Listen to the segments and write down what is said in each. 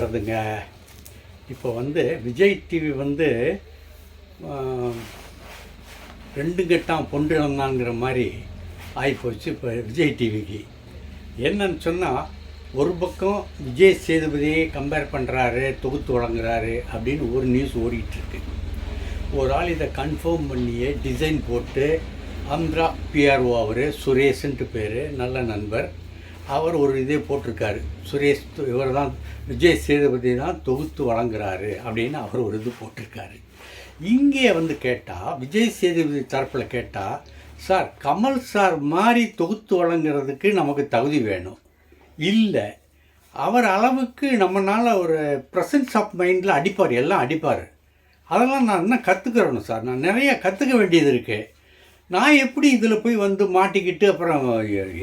பண்ணுறதுங்க இப்போ வந்து விஜய் டிவி வந்து ரெண்டு கட்டாம் பொன்றிழந்தாங்கிற மாதிரி ஆகிப்போச்சு இப்போ விஜய் டிவிக்கு என்னன்னு சொன்னால் ஒரு பக்கம் விஜய் சேதுபதியை கம்பேர் பண்ணுறாரு தொகுத்து வழங்குறாரு அப்படின்னு ஒரு நியூஸ் ஓடிட்டுருக்கு ஒரு ஆள் இதை கன்ஃபார்ம் பண்ணியே டிசைன் போட்டு ஆந்திரா பிஆர்ஓ அவர் சுரேஷ்ன்ட்டு பேர் நல்ல நண்பர். அவர் ஒரு இதே போட்டிருக்காரு. சுரேஷ் இவர் தான் விஜய் சேதுபதி தான் தொகுத்து வழங்குறாரு அப்படின்னு அவர் ஒரு இது போட்டிருக்காரு. இங்கே வந்து கேட்டால் விஜய் சேதுபதி தரப்பில் கேட்டால் சார் கமல் சார் மாதிரி தொகுத்து வழங்குறதுக்கு நமக்கு தகுதி வேணும். இல்லை அவர் அளவுக்கு நம்மளால் ஒரு ப்ரெசன்ஸ் ஆஃப் மைண்டில் அடிப்பார் எல்லாம் அடிப்பார். அதெல்லாம் நான் இன்னும் கற்றுக்கிறணும் சார்? நான் நிறைய கற்றுக்க வேண்டியது இருக்குது நான் எப்படி இதில் போய் வந்து மாட்டிக்கிட்டு அப்புறம்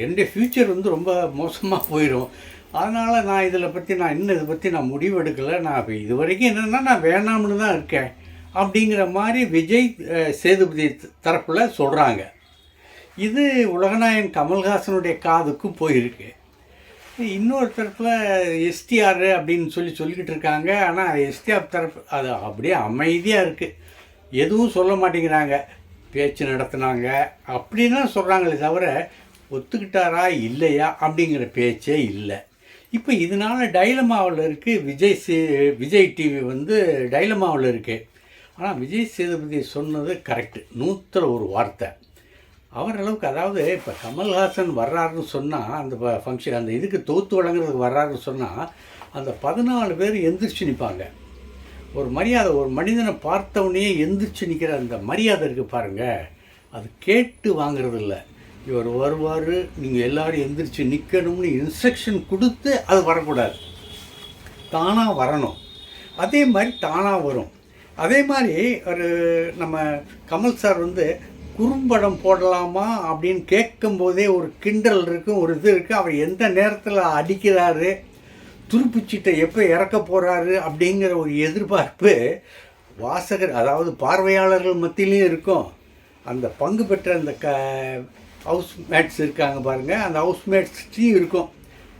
என்னுடைய ஃப்யூச்சர் வந்து ரொம்ப மோசமாக போயிடும் அதனால் நான் இதில் பற்றி நான் இன்னும் இதை பற்றி நான் முடிவு எடுக்கலை நான் இப்போ இது வரைக்கும் என்னென்னா நான் வேணாம்னு தான் இருக்கேன். அப்படிங்கிற மாதிரி விஜய் சேதுபதி தரப்பில் சொல்கிறாங்க இது உலகநாயன் கமல்ஹாசனுடைய காதுக்கும் போயிருக்கு. இன்னொரு தரப்பில் எஸ்டிஆர் அப்படின்னு சொல்லி சொல்லிக்கிட்டு இருக்காங்க. ஆனால் எஸ்டிஆர் தரப்பு அது அப்படியே அமைதியாக இருக்குது எதுவும் சொல்ல மாட்டேங்கிறாங்க. பேச்சு நடத்துனாங்க. அப்படின்னு சொல்கிறாங்களே தவிர ஒத்துக்கிட்டாரா இல்லையா அப்படிங்கிற பேச்சே இல்லை. இப்போ இதனால் டைலமாவில் இருக்குது விஜய் சே விஜய் டிவி வந்து டைலமாவில் இருக்குது ஆனால் விஜய் சேதுபதி சொன்னது கரெக்டு. நூற்றில் ஒரு வார்த்தை. அவர் அளவுக்கு அதாவது இப்போ கமல்ஹாசன் வர்றாருன்னு சொன்னால் அந்த ஃபங்க்ஷன் அந்த இதுக்கு தொகுத்து வழங்குறதுக்கு வர்றாருன்னு சொன்னால் அந்த பதினாலு பேர் எந்திரிச்சு நிற்பாங்க ஒரு மரியாதை ஒரு மனிதனை பார்த்தவொடனே எந்திரிச்சு நிற்கிற அந்த மரியாதை இருக்குது பாருங்கள் அது கேட்டு வாங்கிறது இல்லை இவர் வருவார் நீங்கள் எல்லோரும் எந்திரிச்சு நிற்கணும்னு இன்ஸ்ட்ரக்ஷன் கொடுத்து அது வரக்கூடாது. தானாக வரணும். அதே மாதிரி தானாக வரும். அதே மாதிரி ஒரு நம்ம கமல் சார் வந்து குறும்படம் போடலாமா அப்படின்னு கேட்கும்போதே ஒரு கிண்டல் இருக்கும் ஒரு இது இருக்குது அவர் எந்த நேரத்தில் அடிக்கிறாரு துருப்புச்சீட்டை எப்போ இறக்க போகிறாரு அப்படிங்கிற ஒரு எதிர்பார்ப்பு வாசகர் அதாவது பார்வையாளர்கள் மத்தியிலையும் இருக்கும். அந்த பங்கு பெற்ற அந்த க ஹவுஸ் மேட்ஸ் இருக்காங்க பாருங்கள் அந்த ஹவுஸ் மேட்ஸ்டையும் இருக்கும்.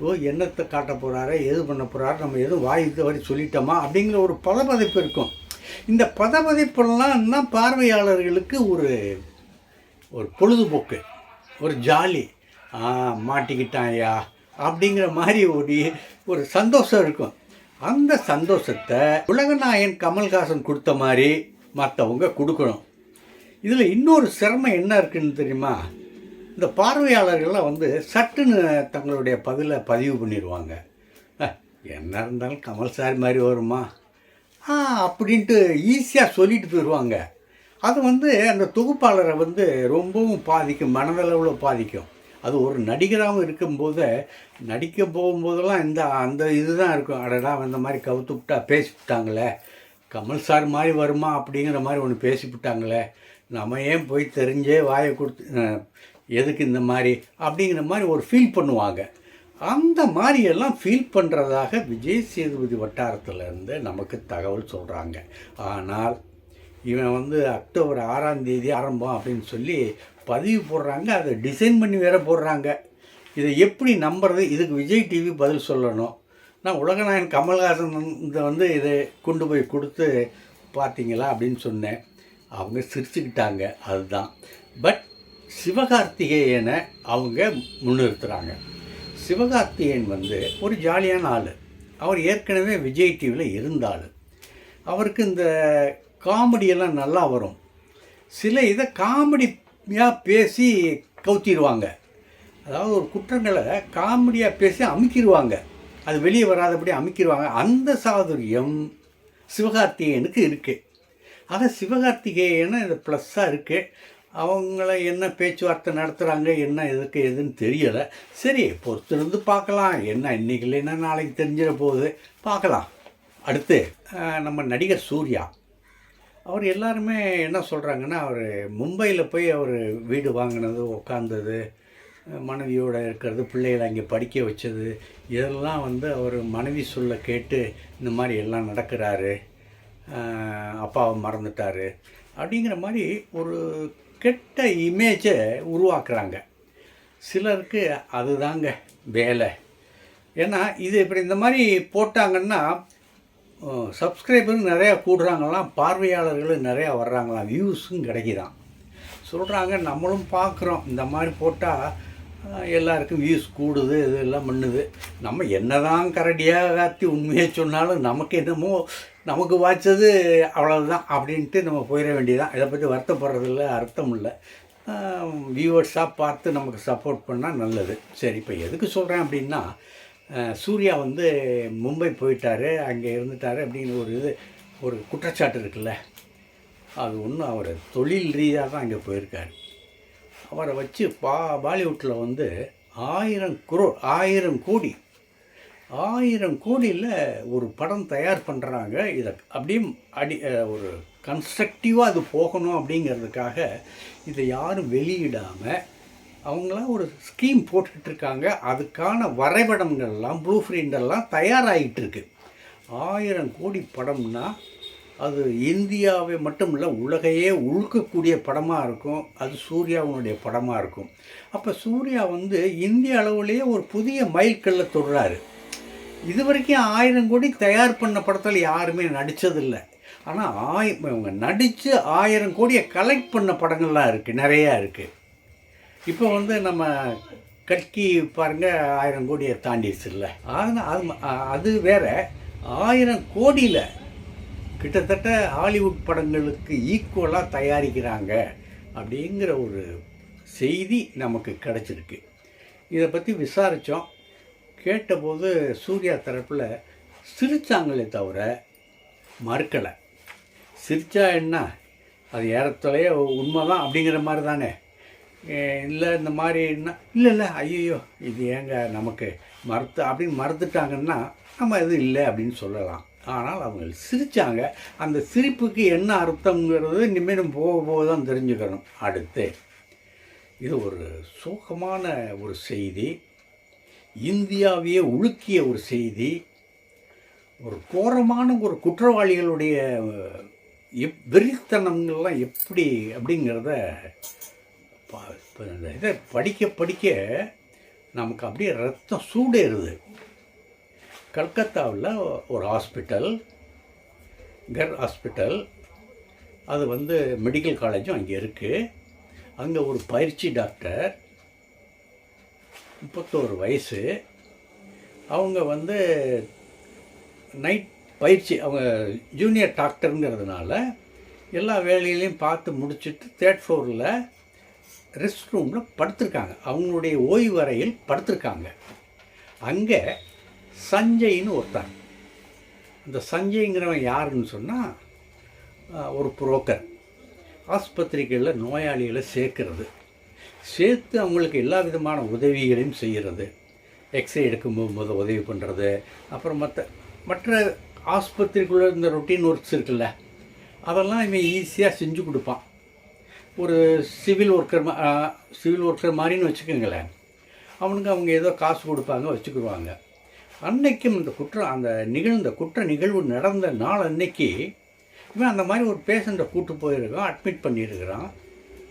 ஓ என்னத்தை காட்ட போகிறாரு எது பண்ண போகிறாரு நம்ம எதுவும் வாய் வரை சொல்லிட்டோமா அப்படிங்கிற ஒரு பதபதிப்பு இருக்கும். இந்த பதபதைப்பெல்லாம் தான் பார்வையாளர்களுக்கு ஒரு ஒரு பொழுதுபோக்கு ஒரு ஜாலி. மாட்டிக்கிட்டான் ஐயா. அப்படிங்கிற மாதிரி ஒரு ஒரு சந்தோஷம் இருக்கும். அந்த சந்தோஷத்தை உலகநாயகன் கமல்ஹாசன் கொடுத்த மாதிரி மற்றவங்க கொடுக்கணும். இதில் இன்னொரு சிரமம் என்ன இருக்குன்னு தெரியுமா? இந்த பார்வையாளர்கள்லாம் வந்து சட்டுன்னு தங்களுடைய பதிலை பதிவு பண்ணிடுவாங்க என்ன இருந்தாலும் கமல் சார் மாதிரி வருமா? ஆ அப்படின்ட்டு ஈஸியாக சொல்லிட்டு போயிடுவாங்க அது வந்து அந்த தொகுப்பாளரை வந்து ரொம்பவும் பாதிக்கும் மனதளவில் பாதிக்கும். அது ஒரு நடிகராகவும் இருக்கும்போது நடிக்க போகும்போதெல்லாம் இந்த அந்த இதுதான் இருக்கும். அடடா இந்த மாதிரி கவுத்து விட்டா பேசிவிட்டாங்களே கமல் சார் மாதிரி வருமா அப்படிங்கிற மாதிரி ஒன்று பேசிவிட்டாங்களே நம்ம ஏன் போய் தெரிஞ்சே வாயை கொடுத்து எதுக்கு இந்த மாதிரி அப்படிங்கிற மாதிரி ஒரு ஃபீல் பண்ணுவாங்க. அந்த மாதிரியெல்லாம் ஃபீல் பண்ணுறதாக விஜய் சேதுபதி வட்டாரத்திலேருந்து நமக்கு தகவல் சொல்கிறாங்க ஆனால் இவன் வந்து அக்டோபர் ஆறாம் தேதி ஆரம்பம் அப்படின்னு சொல்லி பதிவு போடுறாங்க அதை டிசைன் பண்ணி வேற போடுறாங்க. இதை எப்படி நம்புறது? இதுக்கு விஜய் டிவி பதில் சொல்லணும். நான் உலகநாயகன் கமல்ஹாசன் இந்த வந்து இதை கொண்டு போய் கொடுத்து பார்த்தீங்களா அப்படின்னு சொன்னேன். அவங்க சிரிச்சுக்கிட்டாங்க அதுதான். பட் சிவகார்த்திகேயனை அவங்க முன்னிறுத்துகிறாங்க சிவகார்த்திகேயன் வந்து ஒரு ஜாலியான ஆள். அவர் ஏற்கனவே விஜய் டிவியில் இருந்தாள் அவருக்கு இந்த காமெடியெல்லாம் நல்லா வரும். சில இதை காமெடி காமெடியாக பேசி கவுத்திடுவாங்க. அதாவது ஒரு குற்றங்களை காமெடியாக பேசி அமுக்கிடுவாங்க அது வெளியே வராதபடி அமுக்கிடுவாங்க அந்த சாதுரியம் சிவகார்த்திகேயனுக்கு இருக்குது ஆக சிவகார்த்திகேயன் இது ப்ளஸ்ஸாக இருக்குது அவங்கள என்ன பேச்சுவார்த்தை நடத்துகிறாங்க என்ன எதுக்கு எதுன்னு தெரியலை. சரி பொறுத்திருந்து பார்க்கலாம். என்ன இன்றைக்கி இல்லைன்னா நாளைக்கு தெரிஞ்சிட போகுது. பார்க்கலாம். அடுத்து நம்ம நடிகர் சூர்யா. அவர் எல்லாருமே என்ன சொல்கிறாங்கன்னா அவர் மும்பையில் போய் அவர் வீடு வாங்கினது உட்காந்தது மனைவியோடு இருக்கிறது பிள்ளைகளை அங்கே படிக்க வச்சது இதெல்லாம் வந்து அவர் மனைவி சொல்ல கேட்டு இந்த மாதிரி எல்லாம் நடக்கிறாரு. அப்பாவை மறந்துட்டாரு. அப்படிங்கிற மாதிரி ஒரு கெட்ட இமேஜை உருவாக்குறாங்க. சிலருக்கு அதுதாங்க வேலை. ஏன்னா இது இப்படி இந்த மாதிரி போட்டாங்கன்னா சப்ஸ்கிரைபரும் நிறையா கூடுறாங்களாம் பார்வையாளர்களும் நிறையா வர்றாங்களாம் வியூஸும் கிடைக்கிதான் சொல்கிறாங்க நம்மளும் பார்க்குறோம். இந்த மாதிரி போட்டால் எல்லாருக்கும் வியூஸ் கூடுது இதெல்லாம் பண்ணுது. நம்ம என்னதான் கரடியாக காத்தி உண்மையை சொன்னாலும் நமக்கு என்னமோ நமக்கு வாய்ச்சது அவ்வளோதான் அப்படின்ட்டு நம்ம போயிட வேண்டியதான் இதை பற்றி வருத்தப்படுறதில்ல அர்த்தம் இல்லை. வியூவர்ஸாக பார்த்து நமக்கு சப்போர்ட் பண்ணால் நல்லது. சரி இப்போ எதுக்கு சொல்கிறேன் அப்படின்னா சூர்யா வந்து மும்பை போயிட்டார் அங்கே இருந்துட்டாரு அப்படின்னு ஒரு இது ஒரு குற்றச்சாட்டு இருக்குல்ல. அது ஒன்றும் அவர் தொழில் ரீதியாக தான் அங்கே போயிருக்காரு. அவரை வச்சு பா பாலிவுட்டில் வந்து ஆயிரம் குரோ ஆயிரம் கோடி ஆயிரம் கோடியில் ஒரு படம் தயார் பண்ணுறாங்க இதை அப்படியே அடி ஒரு கன்ஸ்ட்ரக்டிவாக அது போகணும் அப்படிங்கிறதுக்காக இதை யாரும் வெளியிடாமல் அவங்களாம் ஒரு ஸ்கீம் போட்டுட்ருக்காங்க. அதுக்கான வரைபடங்கள்லாம் ப்ளூ பிரிண்டெல்லாம் தயாராகிட்டுருக்கு ஆயிரம் கோடி படம்னா அது இந்தியாவை மட்டும் இல்லை உலகையே உழுக்கக்கூடிய படமாக இருக்கும். அது சூர்யாவினுடைய படமாக இருக்கும். அப்போ சூர்யா வந்து இந்திய அளவுலேயே ஒரு புதிய மைல்கல்லை தொடுறாரு. இது வரைக்கும் ஆயிரம் கோடி தயார் பண்ண படத்தில் யாருமே நடித்ததில்லை ஆனால் ஆய் இவங்க நடித்து ஆயிரம் கோடியை கலெக்ட் பண்ண படங்கள்லாம் இருக்குது நிறையா இருக்குது இப்போ வந்து நம்ம கட்கி பாருங்கள் ஆயிரம் கோடியை தாண்டிடுச்சுல்ல ஆனால் அது அது வேற. ஆயிரம் கோடியில் கிட்டத்தட்ட ஹாலிவுட் படங்களுக்கு ஈக்குவலாக தயாரிக்கிறாங்க அப்படிங்கிற ஒரு செய்தி நமக்கு கிடச்சிருக்கு. இதை பற்றி விசாரித்தோம் கேட்டபோது சூர்யா தரப்பில் சிரிச்சாங்களே தவிர மறுக்கலை. சிரிச்சா என்ன? அது ஏறத்தொலைய உண்மைதான் அப்படிங்கிற மாதிரி தானே. இல்லை இந்த மாதிரி என்ன? இல்லை இல்லை ஐயோ இது ஏங்க நமக்கு மறுத்து அப்படின்னு மறுத்துட்டாங்கன்னா நம்ம எதுவும் இல்லை அப்படின்னு சொல்லலாம். ஆனால் அவங்க சிரித்தாங்க அந்த சிரிப்புக்கு என்ன அர்த்தங்கிறது இனிமேல் போக போக தான் தெரிஞ்சுக்கணும். அடுத்து இது ஒரு சோகமான ஒரு செய்தி. இந்தியாவையே உலுக்கிய ஒரு செய்தி. ஒரு கோரமான ஒரு குற்றவாளிகளுடைய எப் வெறித்தனங்கள்லாம் எப்படி அப்படிங்கிறத இதை படிக்க படிக்க நமக்கு அப்படியே ரத்தம் சூடேறுது. கல்கத்தாவில் ஒரு ஹாஸ்பிட்டல் கர் ஹாஸ்பிட்டல் அது வந்து மெடிக்கல் காலேஜும் அங்கே இருக்குது அங்கே ஒரு பயிற்சி டாக்டர் முப்பத்தோரு வயசு. அவங்க வந்து நைட் பயிற்சி அவங்க ஜூனியர் டாக்டருங்கிறதுனால எல்லா வேலையிலையும் பார்த்து முடிச்சுட்டு தேர்ட் ஃப்ளோரில் ரெஸ்ட் ரூமில் படுத்திருக்காங்க. அவங்களுடைய ஓய்வு அறையில் படுத்திருக்காங்க. அங்கே சஞ்சய்னு ஒருத்தன். அந்த சஞ்சய்ங்கிறவன் யாருன்னு சொன்னால் ஒரு புரோக்கர் ஆஸ்பத்திரிகளில் நோயாளிகளை சேர்க்கிறது. சேர்த்து அவங்களுக்கு எல்லா விதமான உதவிகளையும் செய்கிறது. எக்ஸ்ரே எடுக்கும்போது உதவி பண்ணுறது அப்புறம் மற்ற மற்ற ஆஸ்பத்திரிக்குள்ளே இந்த ரொட்டீன் ஒர்க்ஸ் இருக்குல்ல அதெல்லாம் இவன் ஈஸியாக செஞ்சு கொடுப்பான். ஒரு சிவில் ஒர்க்கர் சிவில் ஒர்க்கர் மாதிரின்னு வச்சுக்கோங்களேன். அவனுக்கு அவங்க ஏதோ காசு கொடுப்பாங்க வச்சுக்குருவாங்க அன்னைக்கும் இந்த குற்றம் அந்த நிகழ்ந்த குற்ற நிகழ்வு நடந்த நாள் அன்னைக்கு இவன் அந்த மாதிரி ஒரு பேஷண்ட்டை கூட்டு போயிருக்கான் அட்மிட் பண்ணியிருக்கிறான்.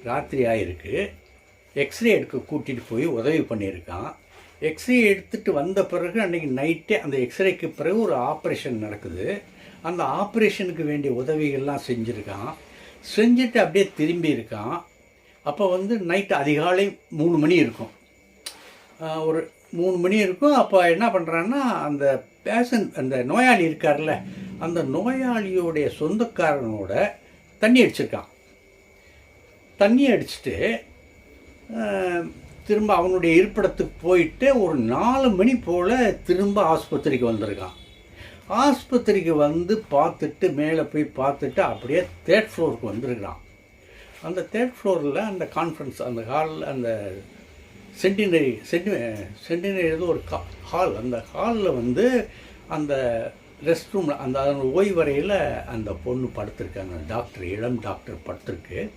ராத்திரி ஆகிருக்கு எக்ஸ்ரே எடுக்க கூட்டிகிட்டு போய் உதவி பண்ணியிருக்கான். எக்ஸ்ரே எடுத்துகிட்டு வந்த பிறகு அன்றைக்கி நைட்டே அந்த எக்ஸ்ரேக்கு பிறகு ஒரு ஆப்ரேஷன் நடக்குது. அந்த ஆப்ரேஷனுக்கு வேண்டிய உதவிகள்லாம் செஞ்சுருக்கான். செஞ்சுட்டு அப்படியே திரும்பி இருக்கான். அப்போ வந்து நைட்டு அதிகாலை மூணு மணி இருக்கும். ஒரு மூணு மணி இருக்கும். அப்போ என்ன பண்ணுறான்னா அந்த பேஷண்ட் அந்த நோயாளி இருக்கார்ல அந்த நோயாளியோடைய சொந்தக்காரனோட தண்ணி அடிச்சிருக்கான். தண்ணி அடிச்சுட்டு திரும்ப அவனுடைய இருப்பிடத்துக்கு போயிட்டு ஒரு நாலு மணி போல் திரும்ப ஆஸ்பத்திரிக்கு வந்திருக்கான். ஆஸ்பத்திரிக்கு வந்து பார்த்துட்டு மேலே போய் பார்த்துட்டு அப்படியே தேர்ட் ஃப்ளோருக்கு வந்திருக்கிறான். அந்த தேர்ட் ஃப்ளோரில் அந்த கான்ஃபரன்ஸ் அந்த ஹாலில் அந்த சென்டினரி சென்டி சென்டினரி ஒரு கா ஹால் அந்த ஹாலில் வந்து அந்த ரெஸ்ட் ரூமில் அந்த அதனோட ஓய்வறையில் அந்த பொண்ணு படுத்திருக்கு அந்த டாக்டர் இளம் டாக்டர் படுத்திருக்கு.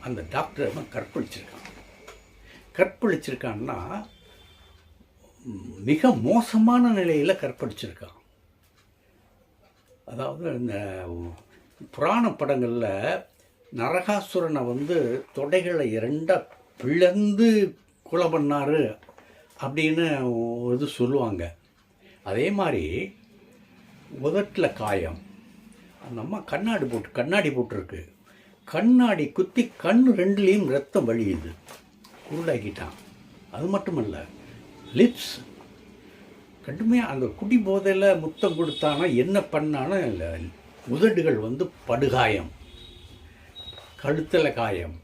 அந்த டாக்டர் கற்பழிச்சிருக்கான். கற்பழிச்சிருக்கான்னா மிக மோசமான நிலையில் கற்பழிச்சிருக்கான். அதாவது இந்த புராண படங்களில் நரகாசுரனை வந்து தொடைகளை இரண்டாக பிளந்து கொலை பண்ணார் அப்படின்னு இது சொல்லுவாங்க. அதே மாதிரி உதட்டில் காயம். அந்த அம்மா கண்ணாடி போட்டு கண்ணாடி போட்டிருக்கு. கண்ணாடி குத்தி கண் ரெண்டுலேயும் ரத்தம் வழியுது. குருடாக்கிட்டான். அது மட்டுமல்ல லிப்ஸ் கடுமையாக அந்த குடி போதையில் முத்தம் கொடுத்தானா என்ன பண்ணானா உதடுகள் வந்து படுகாயம். கழுத்தில் காயம்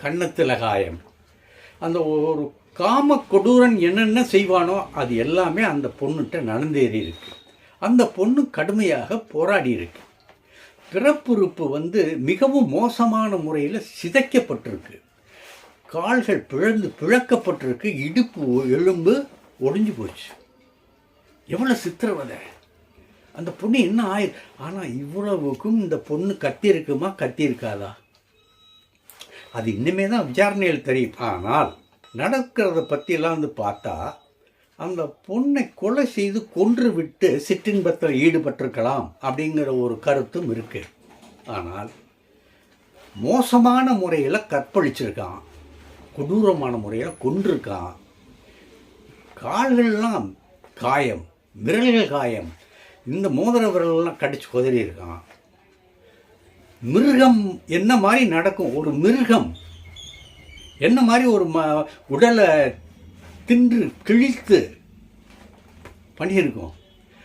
கன்னத்தில் காயம். அந்த ஒரு காம கொடூரன் என்னென்ன செய்வானோ அது எல்லாமே அந்த பொண்ணுகிட்ட நடந்தேறி இருக்கு. அந்த பொண்ணு கடுமையாக போராடி இருக்கு. பிறப்புறுப்பு வந்து மிகவும் மோசமான முறையில் சிதைக்கப்பட்டிருக்கு. கால்கள் பிழந்து பிழக்கப்பட்டிருக்கு இடுப்பு எலும்பு ஒடிஞ்சு போச்சு. எவ்வளோ சித்திரவதை? அந்த பொண்ணு என்ன ஆயிரு ஆனால் இவ்வளவுக்கும் இந்த பொண்ணு கத்தியிருக்குமா கத்தியிருக்காதா? அது இன்னுமே தான் விசாரணையில் தெரியும். ஆனால் நடக்கிறத பற்றியெல்லாம் வந்து பார்த்தா அந்த பொண்ணை கொலை செய்து கொன்று விட்டு சிற்றின்பத்தில் ஈடுபட்டிருக்கலாம் அப்படிங்கிற ஒரு கருத்தும் இருக்குது ஆனால் மோசமான முறையில் கற்பழிச்சிருக்கான். கொடூரமான முறையில் கொன்றிருக்கான். கால்கள்லாம் காயம். விரல்கள் காயம். இந்த மோதிர விரலெல்லாம் கடிச்சு குதறி இருக்கான். மிருகம் என்ன மாதிரி நடக்கும்? ஒரு மிருகம். என்ன மாதிரி ஒரு ம உடலை தின்று கிழித்து பண்ணியிருக்கோம்.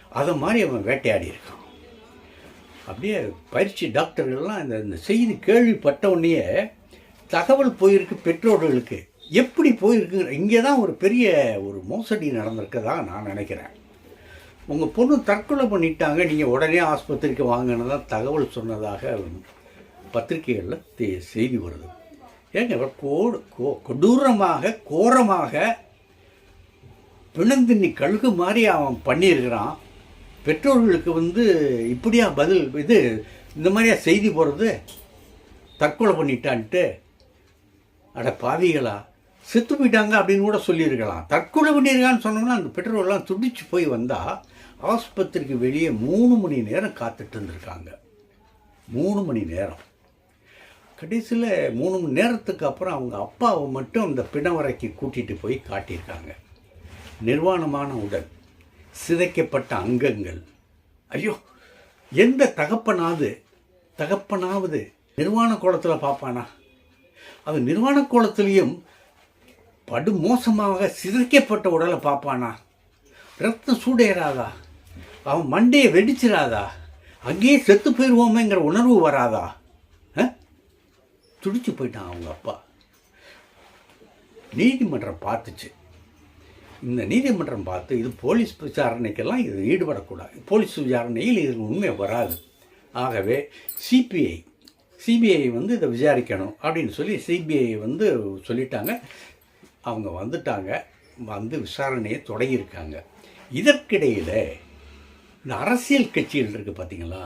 அதை மாதிரி அவன் வேட்டையாடி இருக்கான். அப்படியே பயிற்சி டாக்டர்கள்லாம் இந்த இந்த செய்தி கேள்விப்பட்ட உடனேயே தகவல் போயிருக்கு பெற்றோர்களுக்கு. எப்படி போயிருக்குங்கிற இங்கே தான் ஒரு பெரிய ஒரு மோசடி நடந்திருக்கதா நான் நினைக்கிறேன். உங்கள் பொண்ணு தற்கொலை பண்ணிட்டாங்க நீங்கள் உடனே ஆஸ்பத்திரிக்கு வாங்கினதா தகவல் சொன்னதாக பத்திரிகைகளில் தே செய்தி வருது. ஏங்க இவர் கோடு கோ கொடூரமாக கோரமாக பிணந்தின்னி கழுகு மாதிரி அவன் பண்ணியிருக்கிறான். பெற்றோர்களுக்கு வந்து இப்படியா பதில் இது இந்த மாதிரியா செய்தி போகிறது தற்கொலை பண்ணிட்டான்ட்டு. அட பாவிகளா செத்து போயிட்டாங்க அப்படின்னு கூட சொல்லியிருக்கலாம். தற்கொலை பண்ணியிருக்கான்னு சொன்னோம்னா அந்த பெற்றோர்கள்லாம் துடிச்சு போய் வந்தால் ஆஸ்பத்திரிக்கு வெளியே மூணு மணி நேரம் காத்துட்டு இருந்திருக்காங்க. மூணு மணி நேரம். கடைசியில் மூணு மணி நேரத்துக்கு அப்புறம் அவங்க அப்பாவை மட்டும் அந்த பிணவரைக்கு கூட்டிகிட்டு போய் காட்டியிருக்காங்க. நிர்வாணமான உடல் சிதைக்கப்பட்ட அங்கங்கள். ஐயோ எந்த தகப்பனாவது தகப்பனாவது நிர்வாண கோலத்தில் பார்ப்பானா அது நிர்வாண கோலத்திலையும் படுமோசமாக சிதைக்கப்பட்ட உடலை பார்ப்பானா ரத்தம் சூடேறாதா? அவன் மண்டையை வெடிச்சிடாதா அங்கேயே செத்து போயிடுவோமேங்கிற உணர்வு வராதா? ஆ? துடிச்சு போயிட்டான் அவங்க அப்பா. நீதிமன்றம் பார்த்துச்சு. இந்த நீதிமன்றம் பார்த்து இது போலீஸ் விசாரணைக்கெல்லாம் இது ஈடுபடக்கூடாது. போலீஸ் விசாரணையில் இது உண்மை வராது. ஆகவே சிபிஐ சிபிஐ வந்து இதை விசாரிக்கணும் அப்படின்னு சொல்லி சிபிஐ வந்து சொல்லிட்டாங்க. அவங்க வந்துட்டாங்க. வந்து விசாரணையை தொடங்கியிருக்காங்க. இதற்கிடையில் இந்த அரசியல் கட்சிகள் இருக்குது பார்த்தீங்களா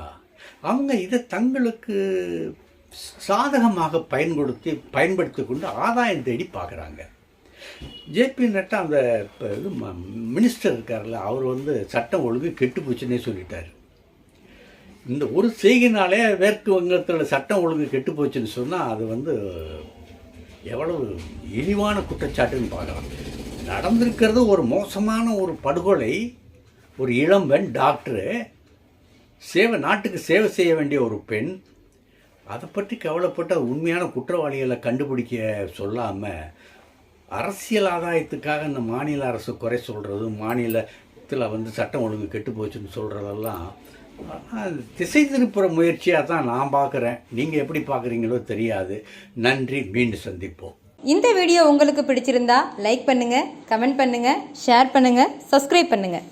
அவங்க இதை தங்களுக்கு சாதகமாக பயன்படுத்தி பயன்படுத்தி கொண்டு ஆதாயம் தேடி பார்க்குறாங்க. ஜேபி நட்டா அந்த இப்போ இது ம- மினிஸ்டர் இருக்கார்ல அவர் வந்து சட்டம் ஒழுங்கு கெட்டு போச்சுன்னே சொல்லிட்டார். இந்த ஒரு செய்கைனாலே மேற்கு வங்கத்தில் சட்டம் ஒழுங்கு கெட்டு போச்சுன்னு சொன்னால் அது வந்து எவ்வளவு இழிவான குற்றச்சாட்டுன்னு பார்க்கலாம். நடந்திருக்கிறது ஒரு மோசமான ஒரு படுகொலை ஒரு இளம்பெண் டாக்டரு சேவை நாட்டுக்கு சேவை செய்ய வேண்டிய ஒரு பெண் அதை பற்றி கவலைப்பட்ட உண்மையான குற்றவாளிகளை கண்டுபிடிக்க சொல்லாமல் அரசியல் ஆதாயத்துக்காக இந்த மாநில அரசு குறை சொல்கிறது மாநிலத்தில் வந்து சட்டம் ஒழுங்கு கெட்டு போச்சுன்னு சொல்கிறதெல்லாம் திசை திருப்புற முயற்சியாக தான் நான் பார்க்குறேன் நீங்கள் எப்படி பார்க்குறீங்களோ தெரியாது. நன்றி மீண்டும் சந்திப்போம். இந்த வீடியோ உங்களுக்கு பிடிச்சிருந்தா லைக் பண்ணுங்கள் கமெண்ட் பண்ணுங்கள் ஷேர் பண்ணுங்கள் சப்ஸ்கிரைப் பண்ணுங்கள்